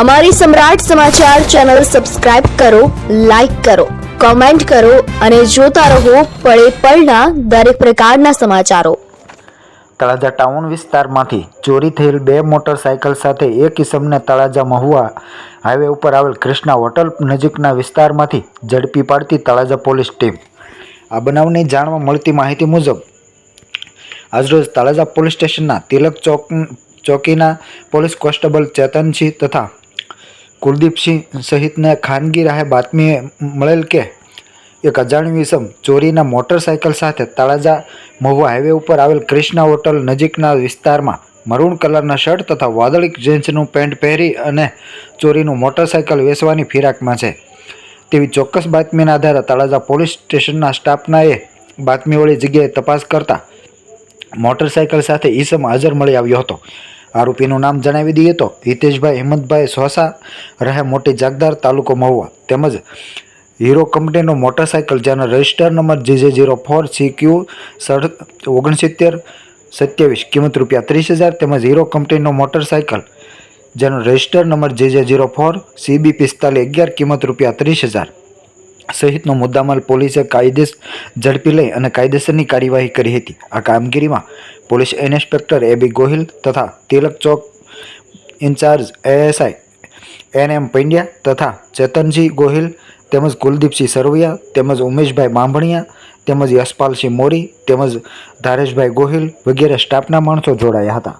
અમારી સમ્રાટ સમાચાર channel subscribe કરો, લાઇક કરો, કોમેન્ટ કરો અને જોતા રહો પળે પળના દરેક પ્રકારના સમાચારો. તળાજા ટાઉન વિસ્તારમાંથી ચોરી થયેલ બે મોટરસાયકલ સાથે એક ઇસમને તળાજા મહુવા હાઈવે ઉપર આવેલ કૃષ્ણા હોટલ નજીકના વિસ્તારમાંથી ઝડપી પાડતી તળાજા પોલીસ ટીમ. આ બનાવની જાણવા મળતી માહિતી મુજબ, આજરોજ તળાજા પોલીસ સ્ટેશનના તિલક ચોક, ચોકીના પોલીસ કોન્સ્ટેબલ ચેતનસિંહ તથા કુલદીપસિંહ સહિતને ખાનગી રાહે બાતમી મળેલ કે, એક અજાણ્યું ઇસમ ચોરીના મોટરસાયકલ સાથે તળાજા મહુવા હાઈવે ઉપર આવેલ ક્રિષ્ના હોટલ નજીકના વિસ્તારમાં મરૂન કલરના શર્ટ તથા વાદળી જીન્સનું પેન્ટ પહેરી અને ચોરીનું મોટરસાયકલ વેચવાની ફિરાકમાં છે. તેવી ચોક્કસ બાતમીના આધારે તળાજા પોલીસ સ્ટેશનના સ્ટાફનાએ બાતમીવાળી જગ્યાએ તપાસ કરતા મોટરસાયકલ સાથે ઈસમ હાજર મળી આવ્યો હતો. આરોપીનું નામ જણાવી દઈએ તો હિતેશભાઈ હિંમતભાઈ સોસા રહે મોટી જાગદાર તાલુકો મહુવા. તેમજ હીરો કંપનીનો મોટરસાયકલ, જેનો register number GJ zero four C Q સડ ઓગણસિત્તેર, સત્યાવીસ, કિંમત રૂપિયા ત્રીસ હજાર, તેમજ હીરો કંપનીનો મોટરસાયકલ, જેનો register number GJ zero four, CB પિસ્તાલીસ અગિયાર, કિંમત રૂપિયા ત્રીસ હજાર. સહિતનો મુદ્દામાલ પોલીસે કાયદેસ ઝડપી લઈ અને કાયદેસરની કાર્યવાહી કરી હતી. આ કામગીરીમાં police inspector A B Gohil તથા Tilak Chowk incharge ASI N M Pandya તથા ચેતનજી ગોહિલ તેમજ કુલદીપસિંહ સરવૈયા તેમજ ઉમેશભાઈ બાંભણિયા તેમજ યશપાલસિંહ મોરી તેમજ ધારેશભાઈ ગોહિલ વગેરે સ્ટાફના માણસો જોડાયા હતા.